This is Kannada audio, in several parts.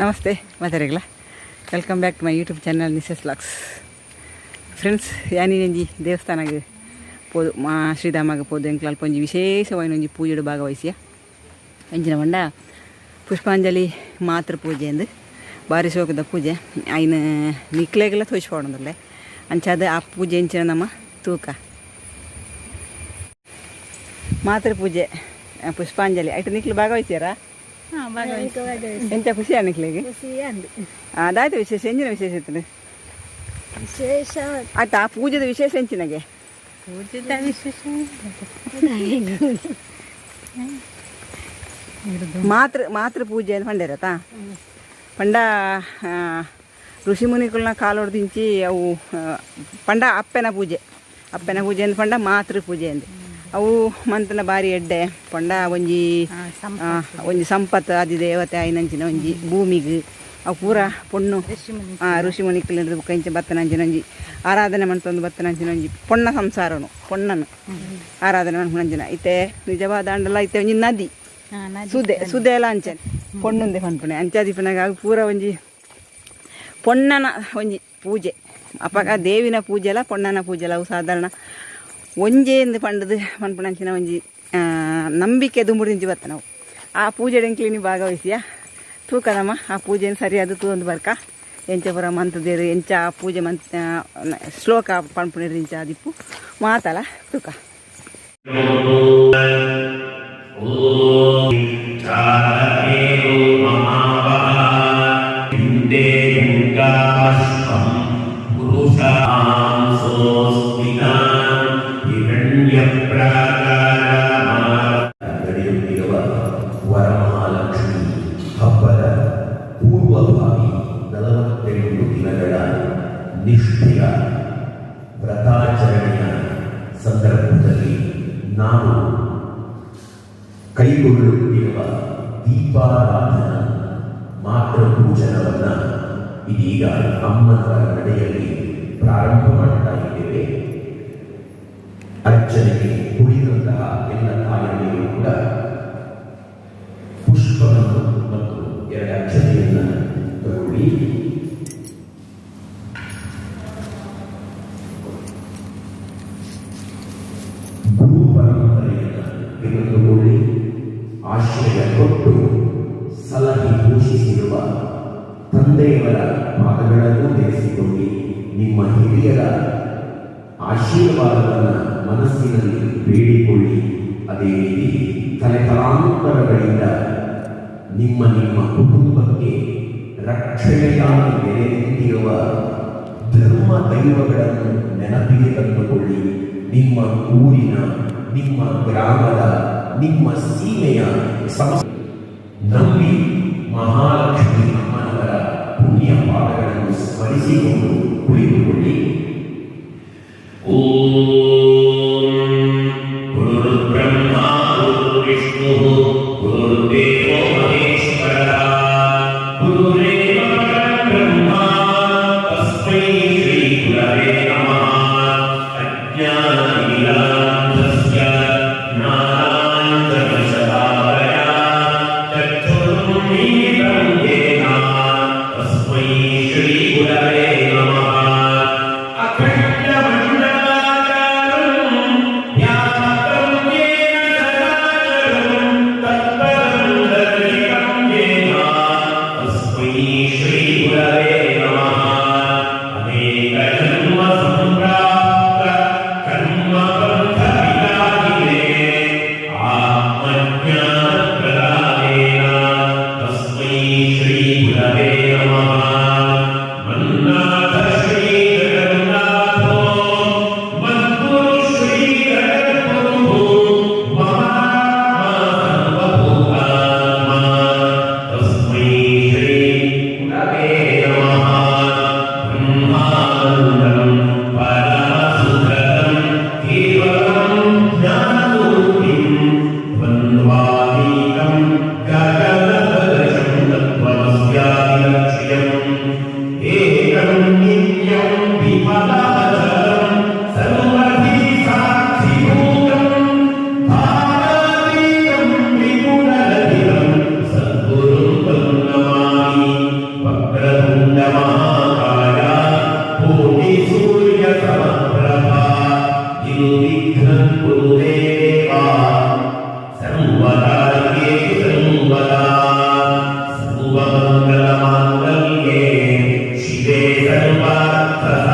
ನಮಸ್ತೆ ಮಾತಾಡಿಗಳ welcome back to my YouTube channel ನಿಸಸ್ ಲಾಕ್ಸ್ ಫ್ರೆಂಡ್ಸ್ ಯಾನಿನಂಜಿ ದೇವಸ್ಥಾನಗೆ ಪೋದು, ಮಾ, ಶ್ರೀಧಾಮಗೆ ಪೋದು ಎಂಕ್ಲ ಅಲ್ಪ ಒಂಜಿ ವಿಶೇಷವಾಯಿನ ಒಂಜಿ ಪೂಜೆಡು ಭಾಗವಹಿಸಿಯ. ಅಂಚಿನ ಮಂಡ, ಪುಷ್ಪಾಂಜಲಿ ಮಾತೃ ಪೂಜೆ ಎಂದು ಭಾರಿ ಶೋಕದ ಪೂಜೆ. ಆಯ್ನ ನಿಕ್ಲೆಗೆಲ್ಲ ತೋರಿಸ್ಕೊಡೋದಲ್ಲೇ ಅಂಚಾದ ಆ ಪೂಜೆ ಎಂಚಿನ ನಮ್ಮ ತೂಕ. ಮಾತೃ ಪೂಜೆ, ಪುಷ್ಪಾಂಜಲಿ. ಆಯ್ತು, ನಿಕ್ಲು ಭಾಗವಹಿಸ್ಯಾರಾ? ಎಂತ ಖುಷಿ ಅನಿಕ್ಲಿಗೆ ಅದಾಯ್ತು ವಿಶೇಷ ಎಂಜಿನ ವಿಶೇಷ ಇತ್ತು? ವಿಶೇಷ? ಆಯ್ತಾ ಪೂಜೆದ ವಿಶೇಷ ಎಂಚಿನಗೆ? ಪೂಜೆದ ವಿಶೇಷ ಮಾತೃ ಮಾತೃ ಪೂಜೆ ಅಂತ ಪಂಡೇರತಾ ಪಂಡ ಋಷಿ ಮುನಿಗಳನ್ನ ಕಾಲು ಹೊಡೆದಿಂಚಿ ಅವು ಪಂಡ ಅಪ್ಪನ ಪೂಜೆ. ಅಪ್ಪನ ಪೂಜೆ ಅಂತ ಪಂಡ ಮಾತೃ ಪೂಜೆ ಅಂದು. ಅವು ಮಂತನ ಬಾರಿ ಎಡ್ಡೆ ಪೊಂಡ ಒಂಜಿ ಆ, ಒಂಜಿ ಸಂಪತ್ತು ಆದಿ ದೇವತೆ ಆಯ್ನಂಚಿನ ಒಂಜಿ ಭೂಮಿಗೆ. ಅವು ಪೂರ ಪೊಣ್ಣು. ಆ ಋಷಿ ಮುನಿಕ್ಲಿಂದ ಕಂಚ ಬತ್ತನಂಚಿನ ಒಂಜಿ. ಆರಾಧನೆ ಮಂತೊಂದು ಬತ್ತನಂಚಿನ ಒಂಜಿ. ಪೊಣ್ಣ ಸಂಸಾರನು ಪೊಣ್ಣನು. ಆರಾಧನೆ ಮಾಡ್ಕೊಂಡಂಚಿನ ಇತ್ತೆ ನಿಜವಾದ ಅಂಡಲ ಇತ್ತೆ ಒಂಜಿ ನದಿ. ಸುದೆ ಸುದೆ ಎಲ್ಲ ಅಂಚೆ ಪೊಣ್ಣುಂದೆ ಅಂಚಾದಿಪನಾಗ ಅವು ಪೂರ ಒಂಜಿ ಪೊಣ್ಣನ ಒಂಜಿ ಪೂಜೆ. ಅಪ್ಪಗ ದೇವಿನ ಪೂಜೆ ಅಲ್ಲ ಪೊಣ್ಣನ ಪೂಜೆ ಅಲ್ಲ. ಅವು ಸಾಧಾರಣ ಒಂಜೇಂದು ಪಂಡದು ಮನ್ಪಣಂಚಿನ ಒಂಜಿ ನಂಬಿಕೆ ದುಂಬುಡಿಂಜಿ ಬತ್ತ ನಾವು. ಆ ಪೂಜೆ ಎಂಕ್ಲಿನಿ ಭಾಗವಹಿಸಿಯ? ತೂಕದಮ್ಮ ಆ ಪೂಜೆನ ಸರಿಯಾದ ತೂಂದು ಬರ್ಕ? ಎಂಚ ಪುರ ಮಂತದೇರು ಎಂಚ ಪೂಜೆ ಮಂತ್ ಶ್ಲೋಕ ನ- ಇಂಚ ದಿಪ್ಪು ಮಾತಲ, ತೂಕ. ನಡೆಯುತ್ತಿರುವ ಇದೀಗ ಅಮ್ಮನವರ ನಡೆಯಲ್ಲಿ ಪ್ರಾರಂಭ ಮಾಡ್ತಾ ಇದ್ದೇವೆ ಅರ್ಚನೆಗೆ ಕುಡಿದಂತಹ ತಲೆತಲಾಂತರಗಳಿಂದ ನಿಮ್ಮ ನಿಮ್ಮ ಕುಟುಂಬಕ್ಕೆ ರಕ್ಷಣೆಗಾಗಿ ನೆಲೆ ನಿಂತಿರುವ ಧರ್ಮ ದೈವಗಳನ್ನು ನೆನಪಿಗೆ ತಂದುಕೊಳ್ಳಿ. ನಿಮ್ಮ ಊರಿನ, ನಿಮ್ಮ ಗ್ರಾಮದ, ನಿಮ್ಮ ಸೀಮೆಯ ಸಮ ನಂಬಿ ಮಹಾಲಕ್ಷ್ಮಿ ಅಮ್ಮನವರ ಪುಣ್ಯ ಪಾಠಗಳನ್ನು ಸ್ಮರಿಸಿಕೊಂಡು ಕುಳಿತುಕೊಳ್ಳಿ. ॐ uh,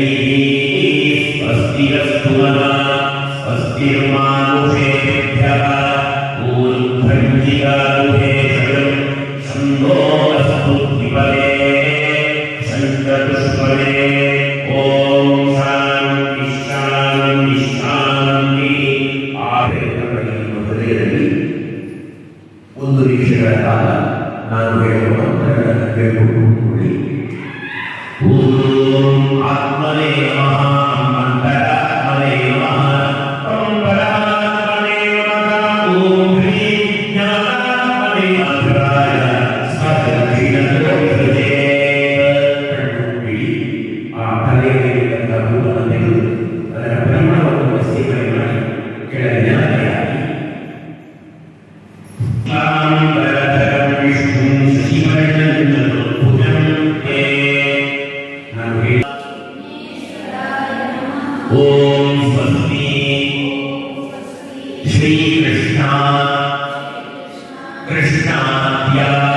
ह्रीः स्वस्तिरस्तु María.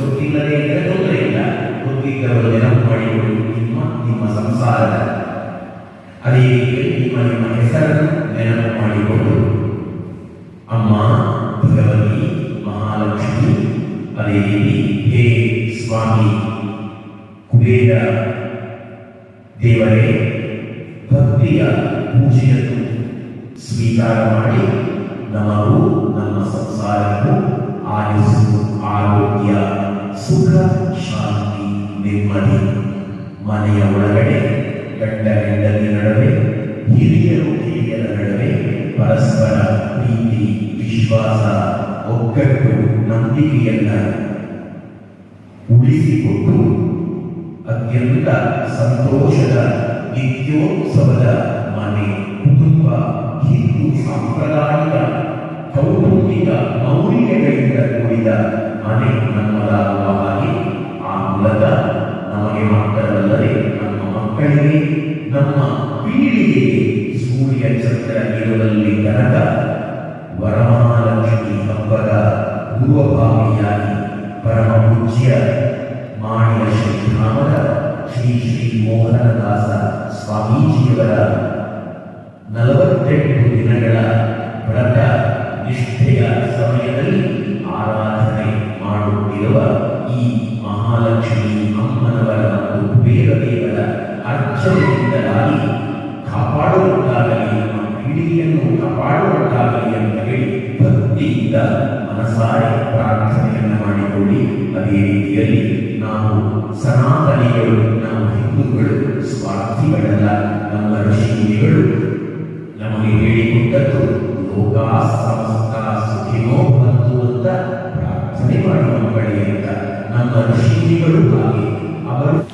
ಗೊತ್ತಿಲ್ಲದೆ ಇದ್ದರೆ ತೊಂದರೆ ಇಲ್ಲ. ಗೊತ್ತಿದ್ದವರು ನೆನಪು ಮಾಡಿಕೊಳ್ಳಿ ನಿಮ್ಮ ನಿಮ್ಮ ಸಂಸಾರದ ಅದೇ ರೀತಿ ನಿಮ್ಮ ನಿಮ್ಮ ಹೆಸರನ್ನು ನೆನಪು ಮಾಡಿಕೊಂಡು ಅಮ್ಮ, ಭಗವತಿ, ಮಹಾಲಕ್ಷ್ಮಿ ಅದೇ ರೀತಿ ಹೇ ಸ್ವಾಮಿ, ಕುಬೇರ, ದೇವರೇ, ಭಕ್ತಿಯ ಪೂಜೆಯನ್ನು ಸ್ವೀಕಾರ ಮಾಡಿ, ನಮಗೂ ನಮ್ಮ ಸಂಸಾರಕ್ಕೂ ಆಯುಸ್ಸು ಆರೋಗ್ಯ, ಸುಖ, ಶಾಂತಿ ನೆಮ್ಮದಿ. ಮನೆಯ ಒಳಗಡೆ ಗಂಡ ಹೆಂಡತಿ ನಡುವೆ, ಹಿರಿಯರು, ಹಿರಿಯರ ನಡುವೆ ಪರಸ್ಪರ ಪ್ರೀತಿ, ವಿಶ್ವಾಸ, ಒಗ್ಗಟ್ಟು, ನಂಬಿಕೆಯನ್ನ ಉಳಿಸಿಕೊಟ್ಟು ಅತ್ಯಂತ ಸಂತೋಷದ ನಿತ್ಯೋತ್ಸವದ ಮನೆ, ಕುಟುಂಬ, ಹಿಂದೂ ಸಾಂಪ್ರದಾಯಿಕ, ಕೌಟುಂಬಿಕ ಮೌಲ್ಯಗಳಿಂದ ಕೂಡಿದ ಮನೆ ನಮ್ಮದಾಗುವ ಹಾಗೆ ಆ ಮೂಲಕ ನಮಗೆ ಮಾತ್ರವಲ್ಲದೆ ನಮ್ಮ ಮಕ್ಕಳಿಗೆ, ನಮ್ಮ ಪೀಳಿಗೆಗೆ ಸೂರ್ಯ ಚಂದ್ರ ಇರುವಲ್ಲಿ ತನಕ ವರಮಹಾಲಕ್ಷ್ಮಿ ಹಬ್ಬದ ಪೂರ್ವಭಾವಿಯಾಗಿ ಪರಮ ಪೂಜ್ಯ ಮಾಣಿಯ ಶ್ರೀಧಾಮದ ಶ್ರೀ ಶ್ರೀ ಮೋಹನದಾಸ ಸ್ವಾಮೀಜಿಯವರ ನಲವತ್ತೆಂಟು ದಿನಗಳ ವ್ರತ ನಿಷ್ಠೆಯ ಸಮಯದಲ್ಲಿ ಆರಾಧನೆ ಮಾಡುತ್ತಿರುವ ಈ ಮಹಾಲಕ್ಷ್ಮಿ ಅಮ್ಮನವರ ಮತ್ತು ಕುಬೇರದೇವರ ಅರ್ಚನೆಯಿಂದಲಾಗಿ ಕಾಪಾಡುವಂತಾಗಲಿ, ನಮ್ಮ ಪೀಳಿಗೆಯನ್ನು ಕಾಪಾಡುವಂತಾಗಲಿ ಅಂತ ಹೇಳಿ ಭಕ್ತಿಯಿಂದ ಮನಸಾರೆ ಪ್ರಾರ್ಥನೆಯನ್ನು ಮಾಡಿಕೊಳ್ಳಿ. ಅದೇ ರೀತಿಯಲ್ಲಿ ನಾವು ಸನಾತನಿಗಳು, ನಾವು ಹಿಂದೂಗಳು, ಸ್ವಾರ್ಥಿಗಳಲ್ಲ, ನಮ್ಮ ಋಷಿಮುನಿಗಳು, ನಮಗೆ ಹೇಳಿಕೊಟ್ಟದ್ದು ಲೋಕ ಸಮಸ್ತ ಸುಖಿನೋ ಅಂತ ಪ್ರಾರ್ಥನೆ ಮಾಡಿ ಮಕ್ಕಳಿಗೆ ಅಂತ. ನಮ್ಮ ಋಷಿಗಳು ಹಾಗೆ. ಅವರು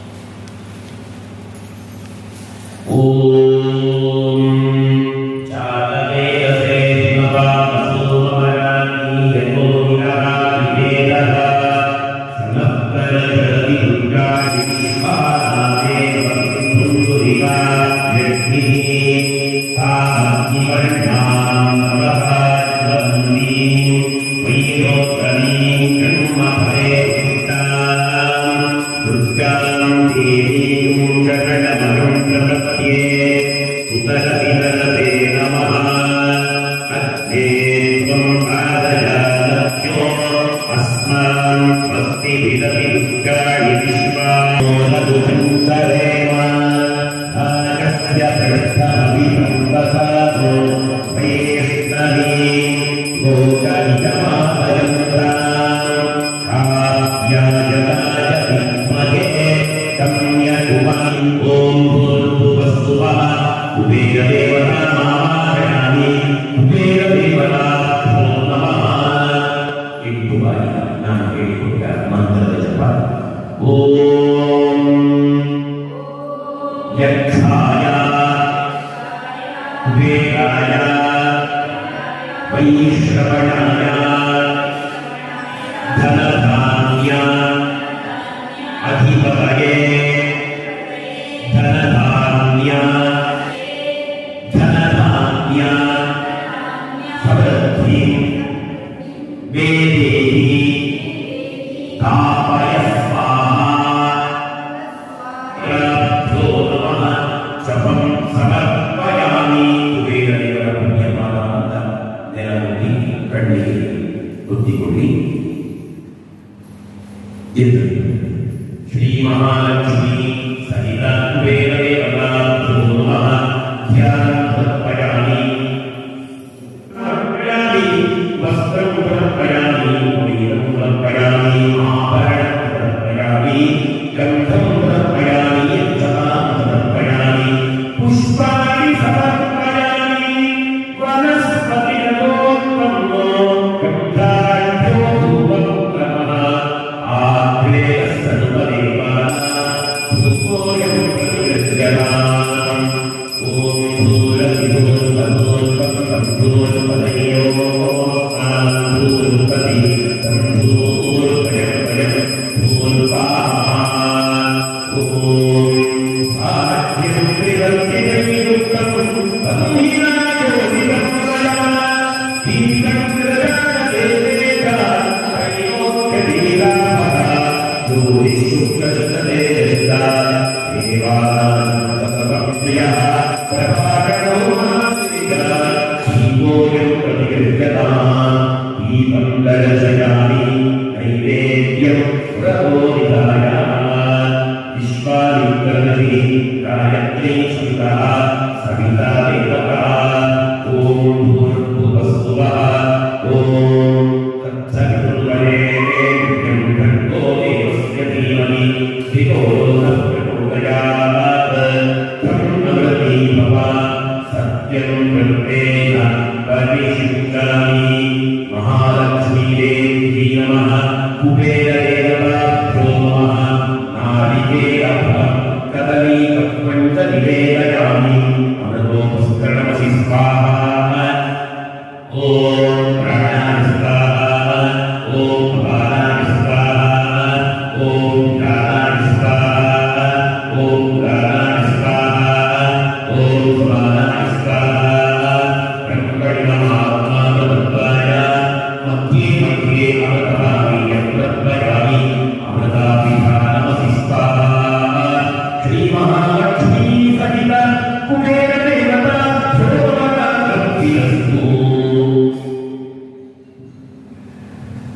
Yoga Nidama Ayam ಅನ್ನುವ ಹಾಗೆ Thank you. ili you, God.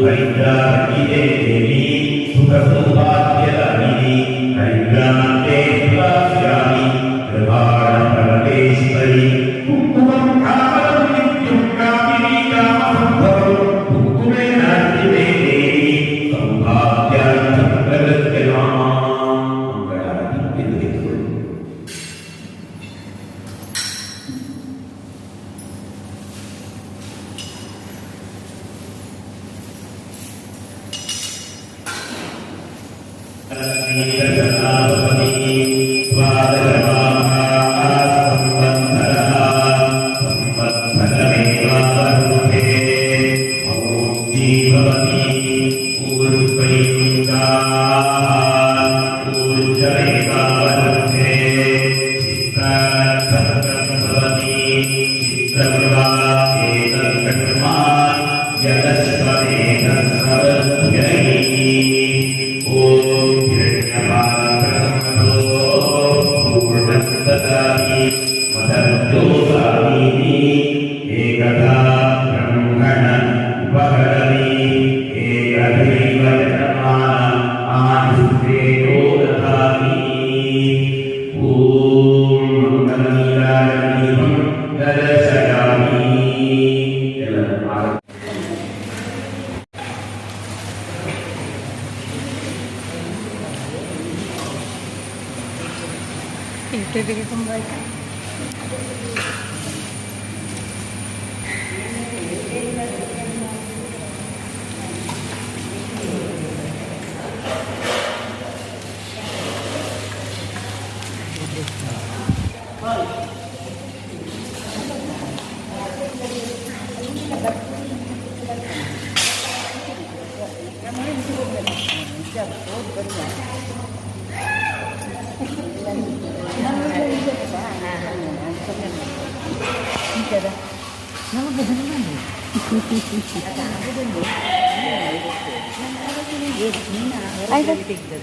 भैया देवी सुखरूपा I have